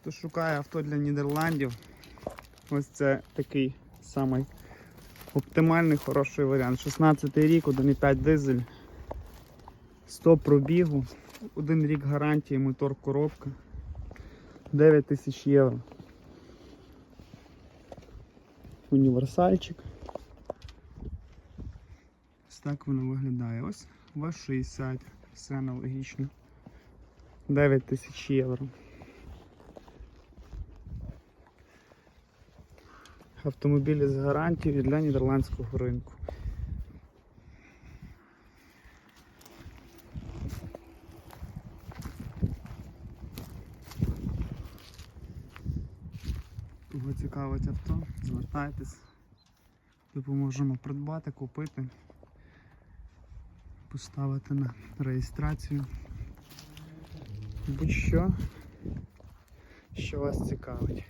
Хто шукає авто для Нідерландів, ось це такий самий оптимальний хороший варіант. 16 рік, 1,5 дизель, 100 пробігу, один рік гарантії, мотор коробка, 9 тисяч євро. Універсальчик. Ось так воно виглядає. Ось вас 60, все аналогічно. 9 тисяч євро. Автомобілі з гарантією для нідерландського ринку. Кого цікавить авто, звертайтесь, допоможемо придбати, купити, поставити на реєстрацію. Будь-що, що вас цікавить.